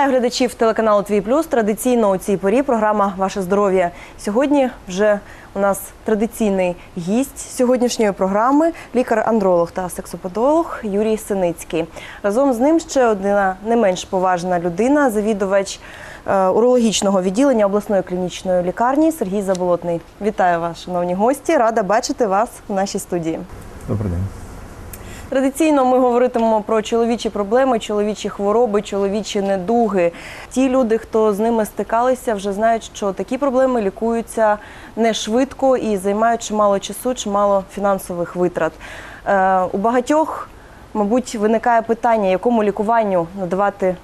Вітаю глядачів телеканалу Твій Плюс. Традиційно у цій порі програма Ваше здоров'я. Сьогодні вже у нас традиційний гість сьогоднішньої програми лікар-андролог та сексопатолог Юрій Синицький. Разом з ним ще одна не менш поважна людина, завідувач е, урологічного відділення обласної клінічної лікарні Сергій Заболотний. Вітаю вас, шановні гості. Рада бачити вас в нашій студії. Добрий день. Традиційно ми говоритимемо про чоловічі проблеми, чоловічі хвороби, чоловічі недуги. Ті люди, хто з ними стикалися, вже знають, що такі проблеми лікуються не швидко і займають чимало часу, чимало фінансових витрат. Е, у багатьох, мабуть, виникає питання, якому лікуванню надавати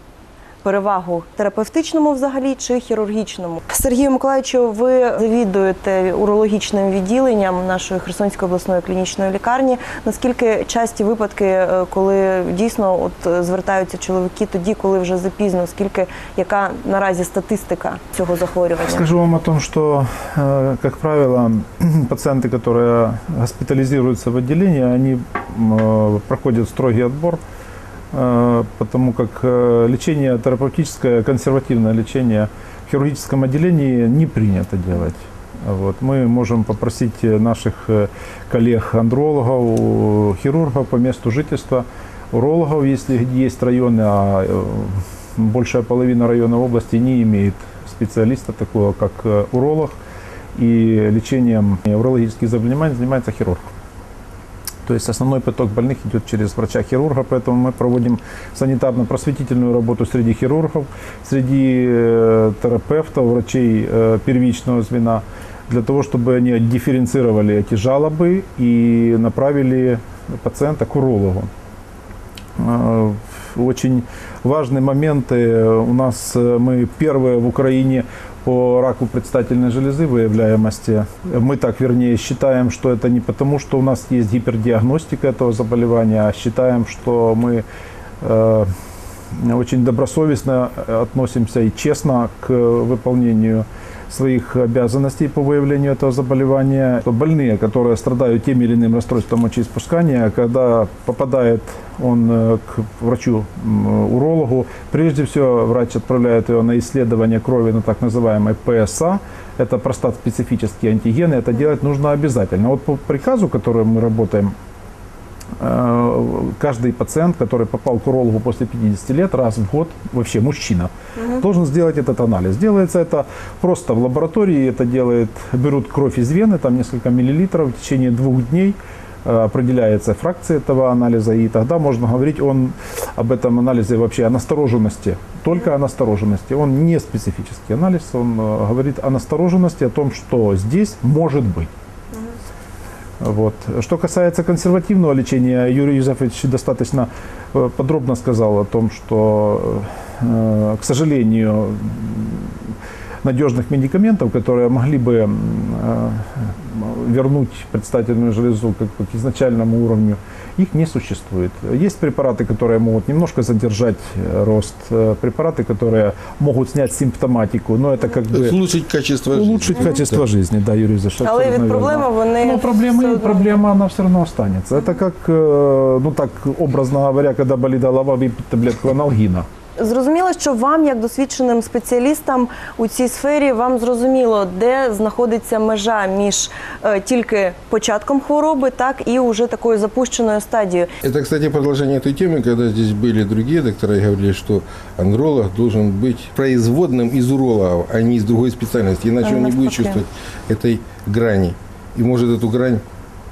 перевагу терапевтичному взагалі чи хірургічному. Сергію Миколаївичу, ви завідуєте урологічним відділенням нашої Херсонської обласної клінічної лікарні. Наскільки часті випадки, е, коли дійсно от е, звертаються чоловіки тоді, коли вже запізно, скільки яка наразі статистика цього захворювання? Скажу вам о том, что, э, как правило, пациенты, которые госпитализируются в отделении, они м, э, проходят строгий отбор, э, Потому как э, лечение терапевтическое, консервативное лечение в хирургическом отделении не принято делать. Вот. Мы можем попросить э, наших э, коллег-андрологов, хирургов по месту жительства, урологов, если есть районы, а э, большая половина районов области не имеет специалиста такого, как э, уролог, и лечением урологических заболеваний занимается хирург. То есть основной поток больных идет через врача-хирурга, поэтому мы проводим санитарно-просветительную работу среди хирургов, среди э, терапевтов, врачей э, первичного звена, для того, чтобы они дифференцировали эти жалобы и направили пациента к урологу. Э, Очень важные моменты. У нас мы первые в Украине по раку предстательной железы выявляемости. Мы так, вернее, считаем, что это не потому, что у нас есть гипердиагностика этого заболевания, а считаем, что мы э, очень добросовестно относимся и честно к выполнению своих обязанностей по выявлению этого заболевания. То Больные, которые страдают тем или иным расстройством мочеиспускания, когда попадает он э, к врачу-урологу, прежде всего врач отправляет его на исследование крови на так называемой ПСА, это простат-специфические антигены, это делать нужно обязательно. Вот по приказу, который мы работаем, каждый пациент, который попал к урологу после 50 лет, раз в год, вообще мужчина, должен сделать этот анализ. Делается это просто в лаборатории, это делает, берут кровь из вены, там несколько миллилитров, в течение двух дней э, определяется фракция этого анализа, и тогда можно говорить он об этом анализе вообще о настороженности, только о настороженности. Он не специфический анализ, он э, говорит о настороженности, о том, что здесь может быть. Вот. Что касается консервативного лечения, Юрий Юзефович достаточно э, подробно сказал о том, что, э, к сожалению, надежных медикаментов, которые могли бы э, вернуть предстательную железу как к изначальному уровню, их не существует. Есть препараты, которые могут немножко задержать э, рост, э, препараты, которые могут снять симптоматику, но это как бы улучшить качество улучшить жизни. качество жизни, да, Юрий Юзефович. Але від проблеми вони Ну, проблема, все одно. проблема, она все равно останется. Это как, э, ну так, образно говоря, когда болит голова, выпить таблетку аналгина. Зрозуміло, що вам, як досвідченим спеціалістам у цій сфері, вам зрозуміло, де знаходиться межа між е, тільки початком хвороби, так і уже такою запущеною стадією. Это, кстати, продолжение той темы, когда здесь были другие доктора и говорили, что андролог должен быть производным из урологов, а не из другой специальности, иначе А он не будет навпаки. чувствовать этой грани. И может эту грань,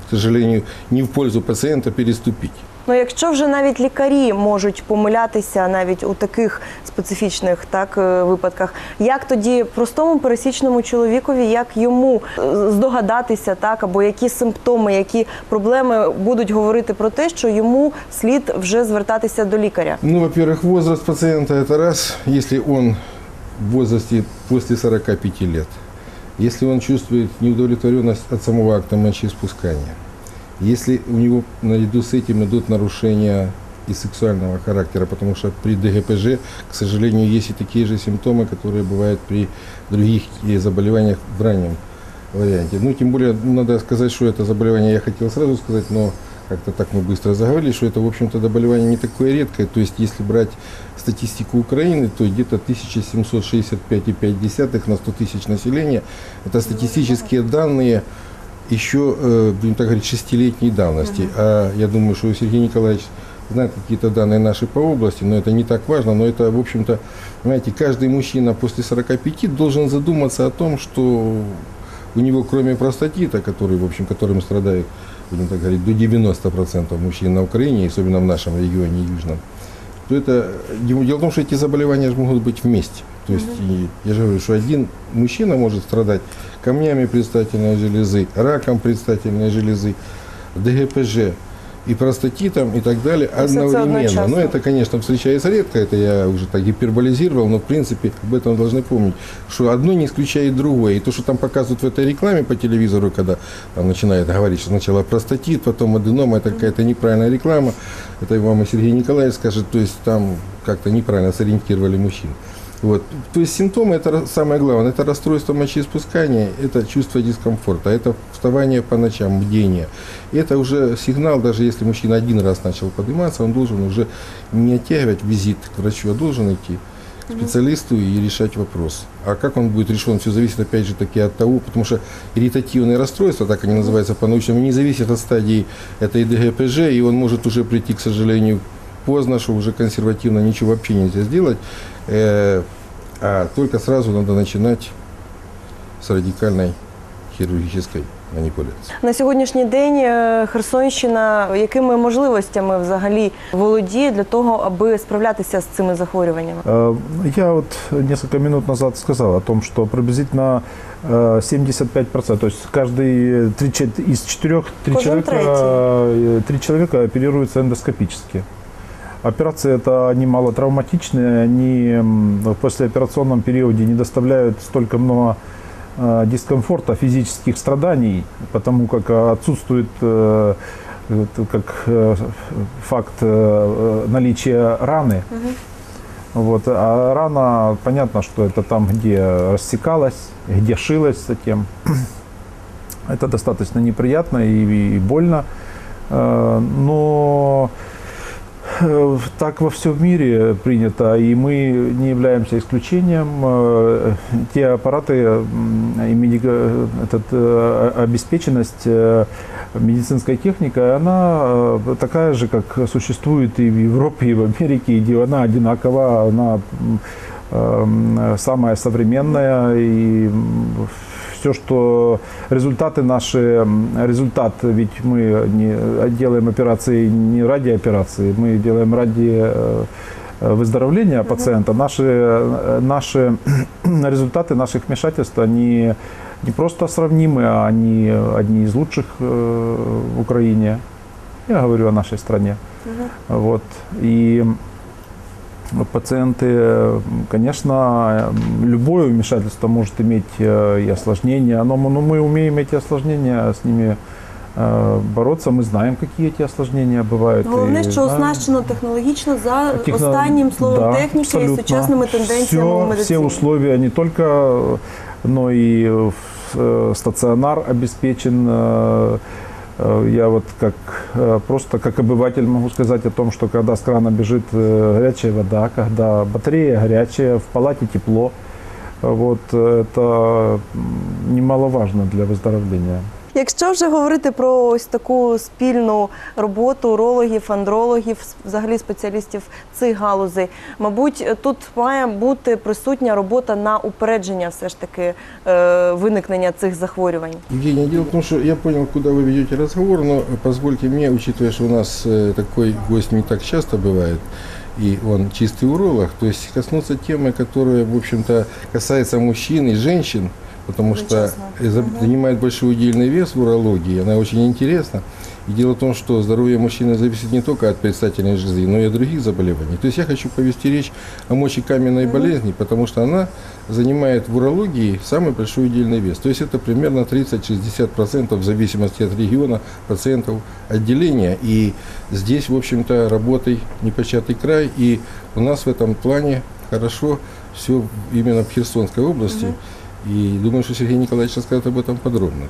к сожалению, не в пользу пациента переступить. Ну, якщо вже навіть лікарі можуть помилятися навіть у таких специфічних так е, випадках, як тоді простому пересічному чоловікові, як йому е, здогадатися, так або які симптоми, які проблеми будуть говорити про те, що йому слід вже звертатися до лікаря? Ну, во-первых, возраст пациента – это раз, если он в возрасте после 45 лет. Если он чувствует неудовлетворенность от самого акта мочеиспускания. Если у него наряду с этим идут нарушения и сексуального характера, потому что при ДГПЖ, к сожалению, есть и такие же симптомы, которые бывают при других заболеваниях в раннем варианте. Ну, тем более, надо сказать, что это заболевание, я хотел сразу сказать, но как-то так мы быстро заговорили, что это, в общем-то, заболевание не такое редкое. То есть, если брать статистику Украины, то где-то 1765,5 на 100 тысяч населения. Это статистические данные еще, э, будем так говорить, шестилетней давности. А я думаю, что Сергей Николаевич знает какие-то данные наши по области, но это не так важно. Но это, в общем-то, знаете, каждый мужчина после 45 должен задуматься о том, что у него, кроме простатита, который, в общем, которым страдают, будем так говорить, до 90% мужчин на Украине, особенно в нашем регионе южном, то это дело в том, что эти заболевания же могут быть вместе. То есть и я же говорю, что один мужчина может страдать камнями предстательной железы, раком предстательной железы, ДГПЖ и простатитом и так далее И одновременно. Но это, конечно, встречается редко, это я уже так гиперболизировал, но в принципе об этом должны помнить, что одно не исключает другое. И то, что там показывают в этой рекламе по телевизору, когда там начинают говорить, что сначала простатит, потом аденома, это какая-то неправильная реклама, это вам и Сергей Николаевич скажет, то есть там как-то неправильно сориентировали мужчин. Вот. То есть симптомы, это самое главное, это расстройство мочеиспускания, это чувство дискомфорта, это вставание по ночам, бдение. Это уже сигнал, даже если мужчина один раз начал подниматься, он должен уже не оттягивать визит к врачу, а должен идти к специалисту и решать вопрос. А как он будет решен, все зависит опять же таки от того, потому что ирритативные расстройства, так они называются по-научному, не зависят от стадии этой ДГПЖ, и он может уже прийти, к сожалению, поздно, что уже консервативно ничего вообще нельзя сделать, Э, а только сразу надо начинать с радикальной хирургической манипуляции. На сьогоднішній день е, Херсонщина якими можливостями взагалі володіє для того, аби справлятися з цими захворюваннями? Э, Я вот несколько минут назад сказал о том, что приблизительно э, 75%, то есть каждый три, чет- из четырех три Кожен человека, э, три человека оперируются эндоскопически. Операции это они малотравматичные, они в послеоперационном периоде не доставляют столько много э, дискомфорта, физических страданий, потому как э, отсутствует э, как факт наличия раны. Вот. А рана, понятно, что это там, где рассекалась, где шилась затем. Это достаточно неприятно и, и больно. Но так во всем мире принято, и мы не являемся исключением. Э, Те аппараты и э, обеспеченность э, медицинской техникой, она э, такая же, как существует и в Европе, и в Америке, где она одинакова, она самая современная и все, что результаты наши, результат, ведь мы не делаем операции не ради операции, мы делаем ради э, э, выздоровления пациента. Наши, э, наши результаты наших вмешательств, они не просто сравнимы, а они одни из лучших э, в Украине. Я говорю о нашей стране. Вот. И пациенты, э, конечно, э, любое вмешательство может иметь э, и осложнения, но мы, но мы умеем эти осложнения с ними э, бороться. Мы знаем, какие эти осложнения бывают. Головне, и що знаем. оснащено технологічно за Техно- останнім словом да, техніки і абсолютно. сучасними тенденціями у Все, медицині. все условия не только, но и в- э, э, Я вот как э, просто как обыватель могу сказать о том, что когда с крана бежит э, горячая вода, когда батарея горячая, в палате тепло, вот это немаловажно для выздоровления. Якщо вже говорити про ось таку спільну роботу урологів, андрологів, взагалі спеціалістів цих галузей, мабуть, тут має бути присутня робота на упередження все ж таки е, виникнення цих захворювань. Евгений, дело в том, что я понял, куда вы ведете разговор, но позвольте мне, учитывая, что у нас э, такой гость не так часто бывает, и он чистый уролог, то есть коснуться темы, которая, в общем-то, касается мужчин и женщин, потому что Честно. за- занимает большой удельный вес в урологии, она очень интересна. И дело в том, что здоровье мужчины зависит не только от предстательной железы, но и от других заболеваний. То есть я хочу повести речь о мочекаменной болезни, потому что она занимает в урологии самый большой удельный вес. То есть это примерно 30-60% в зависимости от региона пациентов отделения. И здесь, в общем-то, работой непочатый край. И у нас в этом плане хорошо все именно в Херсонской области. И думаю, что Сергей Николаевич расскажет об этом подробно.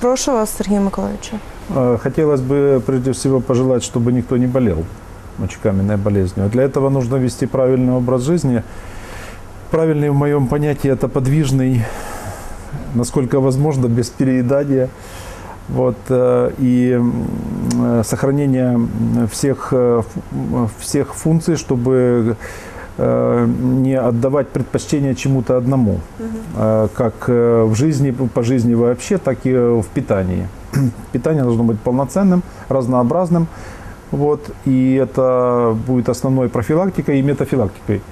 Прошу вас, Сергій Миколаївичу. Э, Хотелось бы прежде всего пожелать, чтобы никто не болел мочекаменной болезнью. Для этого нужно вести правильный образ жизни. Правильный в моем понятии это подвижный, насколько возможно, без переедания. Вот, э, и э, сохранение всех, э, всех функций, чтобы не отдавать предпочтение чему-то одному, э, как э, в жизни, по жизни вообще, так и в питании. Питание должно быть полноценным, разнообразным, вот, и это будет основной профилактикой и метафилактикой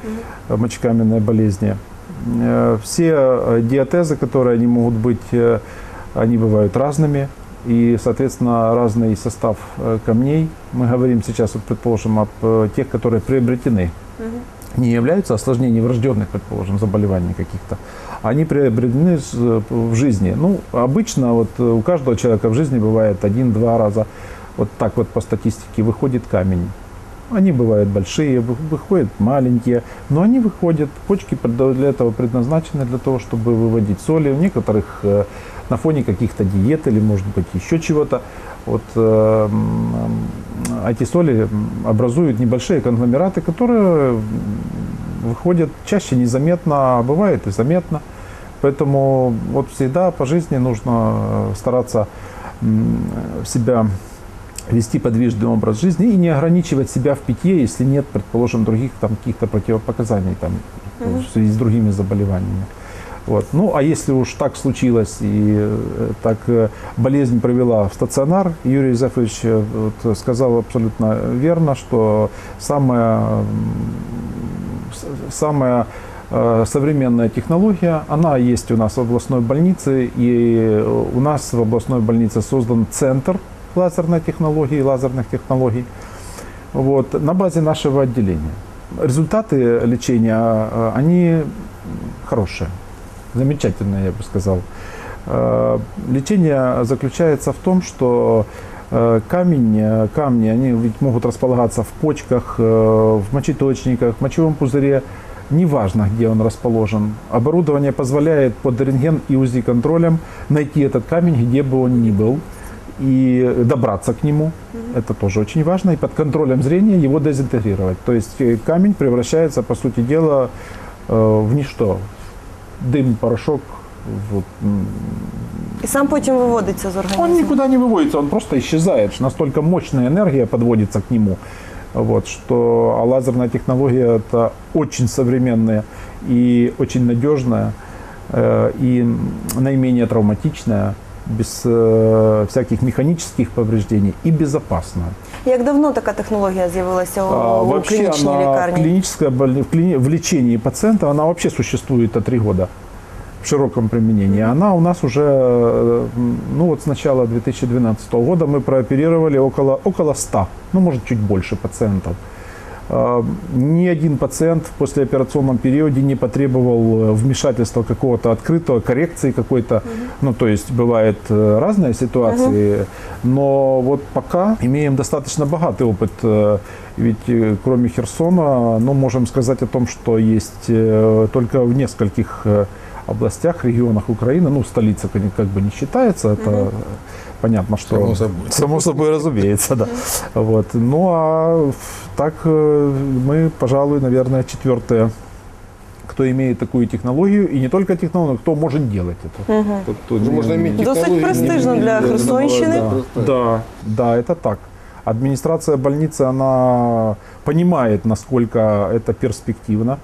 э, мочекаменной болезни. Э, Все э, диатезы, которые они могут быть, э, они бывают разными, и, соответственно, разный состав э, камней. Мы говорим сейчас, вот, предположим, об э, тех, которые приобретены не являются осложнений врожденных, предположим, заболеваний каких-то, они приобретены в жизни. Ну, обычно вот э, у каждого человека в жизни бывает один-два раза, вот так вот по статистике выходит камень. Они бывают большие, вы- выходят маленькие, но они выходят. Почки для этого предназначены, для того, чтобы выводить соли. У некоторых э, на фоне каких-то диет или, может быть, еще чего-то. Вот эти соли образуют небольшие конгломераты, которые выходят чаще незаметно, а бывает и заметно. Поэтому вот всегда по жизни нужно э, стараться себя вести подвижный образ жизни и не ограничивать себя в питье, если нет, предположим, других там каких-то противопоказаний там, в связи с другими заболеваниями. Вот. Ну, а если уж так случилось и э, так э, болезнь привела в стационар, Юрий Юзефович э, вот, сказал абсолютно верно, что самая э, современная технология, она есть у нас в областной больнице, и у нас в областной больнице создан центр лазерной технологии, лазерных технологий, вот, на базе нашего отделения. Результаты лечения, они хорошие, замечательные, я бы сказал. Э, Лечение заключается в том, что э, камень, э, камни, они ведь могут располагаться в почках, в мочеточниках, в мочевом пузыре, неважно, где он расположен. Оборудование позволяет под рентген и УЗИ контролем найти этот камень, где бы он ни был, и добраться к нему. Это тоже очень важно. И под контролем зрения его дезинтегрировать. То есть камень превращается, по сути дела, в ничто. Дым, порошок. Вот. м, І сам потім виводиться з Он організму. никуда не выводится, он просто исчезает. Настолько мощная энергия подводится к нему. Вот, что а лазерная технология это очень современная и очень надежная э, и наименее травматичная, без э, всяких механических повреждений и безопасная. Як давно така технологія з'явилася у, А, у вообще клінічній она в, лікарні? клинической боль- в, клини- в лечении пациента, она вообще существует от три года в широком применении. Она у нас уже, э, м, ну вот с начала 2012 года мы прооперировали около, около 100, ну может чуть больше пациентов. А, Ни один пациент в послеоперационном периоде не потребовал э, вмешательства какого-то открытого, коррекции какой-то. Ну, то есть бывают э, разные ситуации, но вот пока имеем достаточно богатый опыт. э, Ведь кроме Херсона, ну, можем сказать о том, что есть только в нескольких областях, регионах Украины, ну, столица как бы не считается, это э, понятно, что... Само собой. Само собой разумеется, да. Вот. Ну, а так э, мы, пожалуй, наверное, четвертое, кто имеет такую технологию, и не только технологию, кто может делать это. Тот, кто Ну, не- можно иметь Досить престижно для Херсонщины. Да, да, это так. Администрация больницы, она понимает, насколько это перспективно.